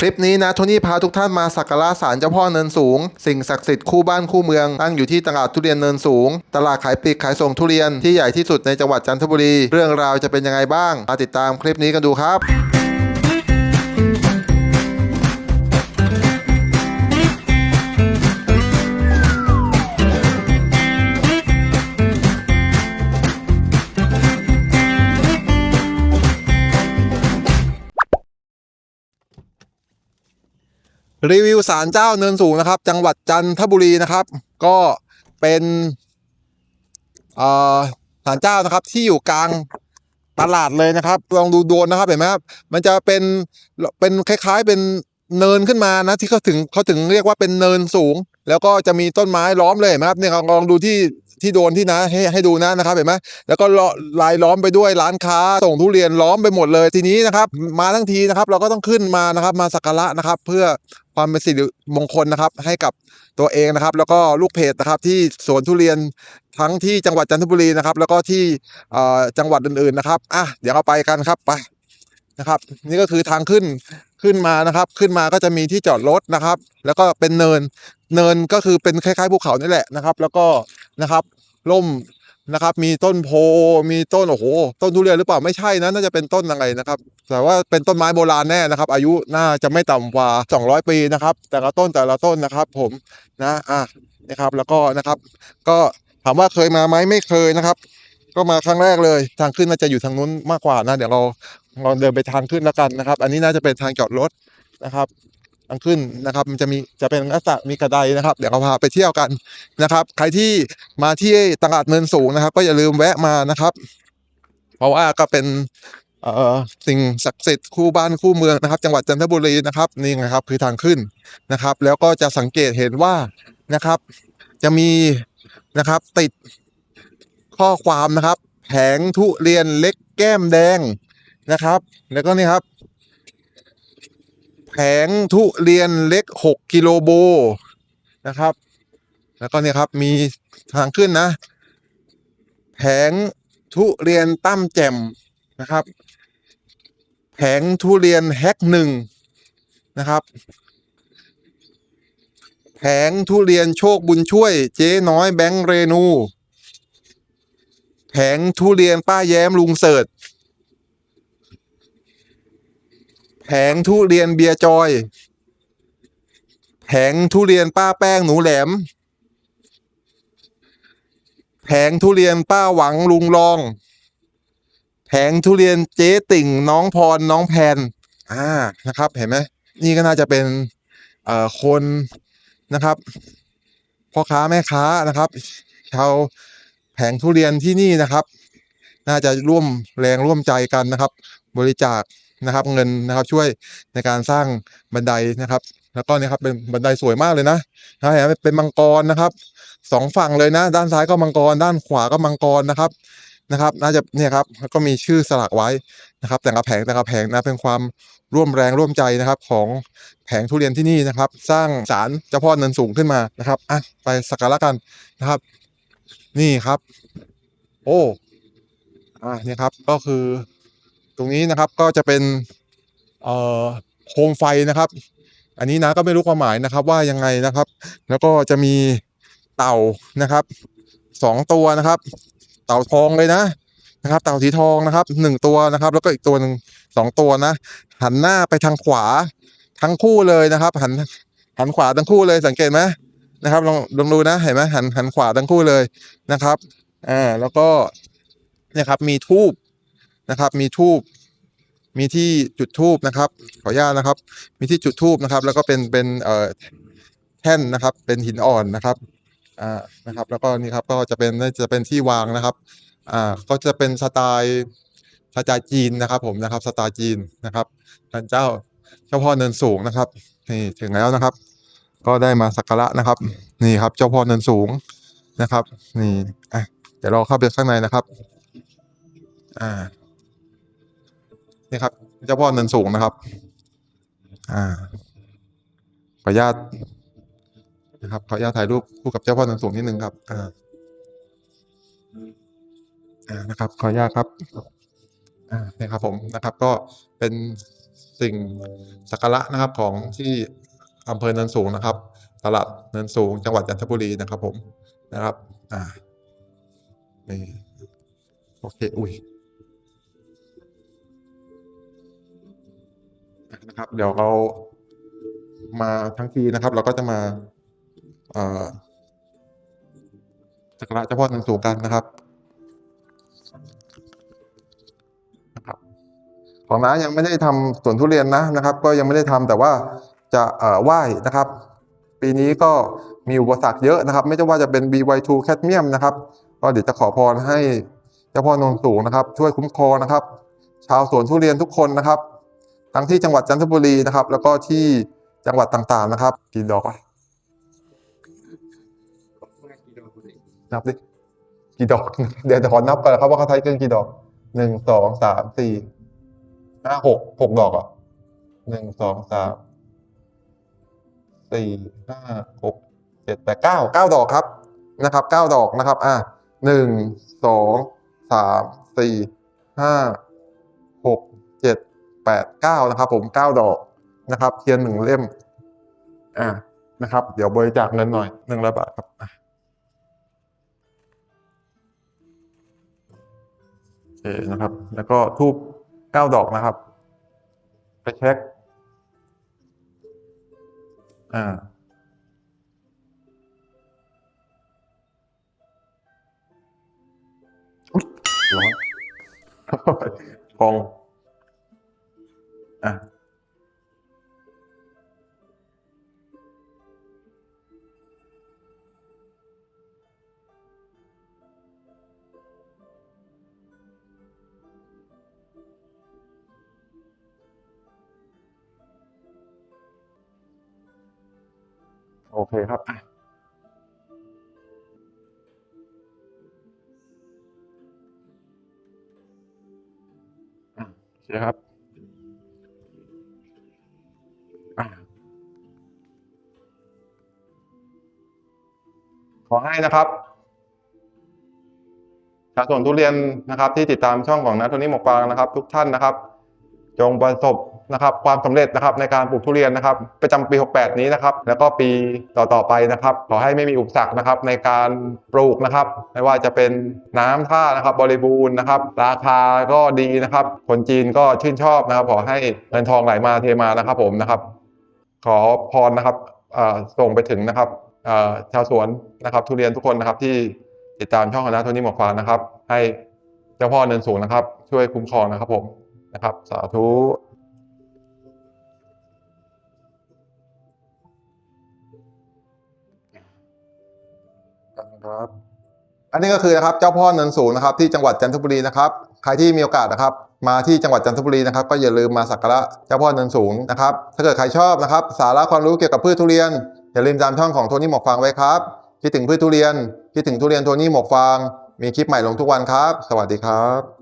คลิปนี้นะโทนี่พาทุกท่านมาสักการะศาลเจ้าพ่อเนินสูง สิ่งศักดิ์สิทธิ์คู่บ้านคู่เมืองตั้งอยู่ที่ตลาดทุเรียนเนินสูง ตลาดขายปลีกขายส่งทุเรียนที่ใหญ่ที่สุดในจังหวัดจันทบุรี เรื่องราวจะเป็นยังไงบ้างมาติดตามคลิปนี้กันดูครับ รีวิวศาลเจ้าเนินสูงนะครับ จังหวัดจันทบุรีนะครับ ก็เป็นศาลเจ้านะครับที่อยู่กลางตลาดเลยนะครับ ลองดูโดนนะครับเห็นไหมครับมันจะเป็นเป็นคล้าย ๆเป็นเนินขึ้นมานะที่เขาถึงเขาถึงเรียกว่าเป็นเนินสูง แล้วก็จะมีต้นไม้ล้อมเลยเห็นไหมครับเนี่ยลองดูที่ ที่โดนที่นะให้ให้ดูนะนะครับเห็นไหมแล้วก็ลายล้อมไปด้วยร้านค้าส่งทุเรียนล้อมไปหมดเลยทีนี้นะครับ มาทั้งทีนะครับ เราก็ต้องขึ้นมานะครับ มาสักการะนะครับ เพื่อความเป็นสิริมงคลนะครับ ให้กับตัวเองนะครับ แล้วก็ลูกเพจนะครับ ที่สวนทุเรียนทั้งที่จังหวัดจันทบุรีนะครับ แล้วก็ที่จังหวัดอื่นๆนะครับอะเดี๋ยวเราไปกันครับไปนะครับ นี่ก็คือทางขึ้นขึ้นมานะครับ ขึ้นมาก็จะมีที่จอดรถนะครับ แล้วก็เป็นเนินเนินก็คือเป็นคล้ายๆภูเขานี่แหละนะครับ แล้วก็ นะครับร่มนะครับ มีต้นโพมีต้นโอ้โหต้นทุเรียนหรือเปล่าไม่ใช่นะน่าจะเป็นต้นอะไรนะครับ แต่ว่าเป็นต้นไม้โบราณแน่นะครับ อายุน่าจะไม่ต่ำกว่า 200 ปีนะครับ แต่ละต้นแต่ละต้นนะครับ ผมนะอะนะครับแล้วก็นะครับ ก็ถามว่าเคยมาไหมไม่เคยนะครับ ก็มาครั้งแรกเลย ทางขึ้นน่าจะอยู่ทางนู้นมากกว่านะ เดี๋ยวเราลองเดินไปทางขึ้นแล้วกันนะครับ อันนี้น่าจะเป็นทางจอดรถนะครับ ทางขึ้นนะครับ มันจะมีจะเป็นลักษณะมีกระไดนะครับ เดี๋ยวเราพาไปเที่ยวกันนะครับ ใครที่มาที่ตลาดเนินสูงนะครับ ก็อย่าลืมแวะมานะครับ เพราะว่าก็เป็นสิ่งศักดิ์สิทธิ์คู่บ้านคู่เมืองนะครับ จังหวัดจันทบุรีนะครับนี่ไงครับคือทางขึ้นนะครับ แล้วก็จะสังเกตเห็นว่านะครับ จะมีนะครับติดข้อความนะครับ แผงทุเรียนเล็กแก้มแดงนะครับ แล้วก็นี่ครับ แผงทุเรียนเล็ก 6 กิโลโบนะครับ แล้วก็เนี่ยครับมีทางขึ้นนะ แผงทุเรียนตั้มแจ่มนะครับ แผงทุเรียนแฮกหนึ่งนะครับ แผงทุเรียนโชคบุญช่วย เจ๊น้อยแบงค์เรนู แผงทุเรียนป้าแย้มลุงเสิร์ต แผงทุเรียนเบียร์จอย แผงทุเรียนป้าแป้งหนูแหลม แผงทุเรียนป้าหวังลุงรอง แผงทุเรียนเจ๊ติ่งน้องพรน้องแพน อ่านะครับ เห็นไหมนี่ก็น่าจะเป็นเอ่อคนนะครับพ่อค้าแม่ค้านะครับชาวแผงทุเรียนที่นี่นะครับ น่าจะร่วมแรงร่วมใจกันนะครับ บริจาค นะครับ เงินนะครับช่วยในการสร้างบันไดนะครับ แล้วก็เนี่ยครับเป็นบันไดสวยมากเลยนะนะเห็นเป็นมังกรนะครับสองฝั่งเลยนะ ด้านซ้ายก็มังกร ด้านขวาก็มังกรนะครับนะครับ น่าจะเนี่ยครับแล้วก็มีชื่อสลักไว้นะครับ แต่ละแผงแต่ละแผงนะเป็นความร่วมแรงร่วมใจนะครับ ของแผงทุเรียนที่นี่นะครับ สร้างศาลเจ้าพ่อเนินสูงขึ้นมานะครับอะไปสักการะกันนะครับ นี่ครับ โอ้อ่าเนี่ยครับก็คือ ตรงนี้นะครับก็จะเป็นเอ่อโคมไฟนะครับ อันนี้นะก็ไม่รู้ความหมายนะครับว่ายังไงนะครับ แล้วก็จะมีเต่านะครับสองตัวนะครับ เต่าทองเลยนะนะครับ เต่าสีทองนะครับหนึ่งตัวนะครับ แล้วก็อีกตัวหนึ่งสองตัวนะ หันหน้าไปทางขวาทั้งคู่เลยนะครับ หันหันขวาทั้งคู่เลยสังเกตไหมนะครับลองลองดูนะเห็นไหมหันหันขวาทั้งคู่เลยนะครับอ่าแล้วก็นี่ยครับมีทูบ นะครับ มีทูบมีที่จุดทูบนะครับ ขออนุญาตนะครับ มีที่จุดทูบนะครับ แล้วก็เป็นเป็นเอ่อแท่นนะครับ เป็นหินอ่อนนะครับอ่านะครับ แล้วก็นี่ครับก็จะเป็นน่จะเป็นที่วางนะครับอ่าก็จะเป็นสไตล์สไตล์จีนนะครับ ผมนะครับสไตล์จีนนะครับท่านเจ้าเจ้าพ่อเนินสูงนะครับนี่ถึงแล้วนะครับ ก็ได้มาสักการะนะครับ นี่ครับ เจ้าพ่อเนินสูงนะครับ นี่อะเดี๋ยวเราเข้าไปข้างในนะครับ อ่า นี่ครับเจ้าพ่อเนินสูงนะครับ อ่าขออนุญาตนะครับขออนุญาตถ่ายรูปคู่กับเจ้าพ่อเนินสูงนิดนึงครับ อ่าอ่านะครับ ขออนุญาตครับ อ่านี่ครับ ผมนะครับ ก็เป็นสิ่งสักการะนะครับของที่อำเภอเนินสูงนะครับ ตลาดเนินสูง จังหวัดจันทบุรีนะครับ ผมนะครับ อ่านี่โอเค อุ้ย นะครับ เดี๋ยวเรามาทั้งทีนะครับ เราก็จะมาสักการะเจ้าพ่อเนินสูงกันนะครับนะครับของน้ายังไม่ได้ทำสวนทุเรียนนะนะครับ ก็ยังไม่ได้ทำแต่ว่าจะไหว้นะครับ ปีนี้ก็มีอุปสรรคเยอะนะครับ ไม่ใช่ว่าจะเป็น BY2 แคดเมียมนะครับ ก็เดี๋ยวจะขอพรให้เจ้าพ่อนนสูงนะครับ ช่วยคุ้มครองนะครับ ชาวสวนทุเรียนทุกคนนะครับ ทั้งที่จังหวัดจันทบุรีนะครับ แล้วก็ที่จังหวัดต่างๆนะครับ กี่ดอกวะนับดิกี่ดอก เดี๋ยวจะขอนับก่อนนะครับว่าเขาใช้กันกี่ดอกหนึ่งสองสามสี่ห้าหกหกดอกอะหนึ่งสองสามสี่ห้าหกเจ็ดแปดเก้าเก้าดอกครับนะครับเก้าดอกนะครับ อะหนึ่งสองสามสี่ห้าหกเจ็ด แปดเก้านะครับผมเก้าดอกนะครับ เทียนหนึ่งเล่ม อะนะครับ เดี๋ยวบริจาคเงินหน่อยหนึ่งร้อยบาทครับโอเคนะครับ แล้วก็ทูบเก้าดอกนะครับ ไปเช็ค อ่าร้อนพอง อะโอเคครับอะอ่ครับ ขอให้นะครับชาวสวนทุเรียนนะครับ ที่ติดตามช่องของนัทโทนี่หมกฟางนะครับ ทุกท่านนะครับ จงประสบนะครับ ความสำเร็จนะครับในการปลูกทุเรียนนะครับ ประจำปี 68 นี้นะครับ แล้วก็ปีต่อๆไปนะครับ ขอให้ไม่มีอุปสรรคนะครับ ในการปลูกนะครับ ไม่ว่าจะเป็นน้ำท่านะครับ บริบูรณ์นะครับ ราคาก็ดีนะครับ คนจีนก็ชื่นชอบนะครับ ขอให้เงินทองไหลมาเทมานะครับผมนะครับ ขอพรนะครับส่งไปถึงนะครับชาวสวนนะครับ ทุเรียนทุกคนนะครับ ที่ติดตามช่องคณะโทนี่หมอกฟางนะครับ ให้เจ้าพ่อเนินสูงนะครับ ช่วยคุ้มครองนะครับผมนะครับ สาธุครับ อันนี้ก็คือนะครับเจ้าพ่อเนินสูงนะครับ ที่จังหวัดจันทบุรีนะครับ ใครที่มีโอกาสนะครับ มาที่จังหวัดจันทบุรีนะครับ ก็อย่าลืมมาสักการะเจ้าพ่อเนินสูงนะครับ ถ้าเกิดใครชอบนะครับ สาระความรู้เกี่ยวกับพืชทุเรียน อย่าลืมตามช่องของโทนี่หมกฟางไว้ครับคิดถึงพืชทุเรียนคิดถึงทุเรียนโทนี่หมกฟางมีคลิปใหม่ลงทุกวันครับ สวัสดีครับ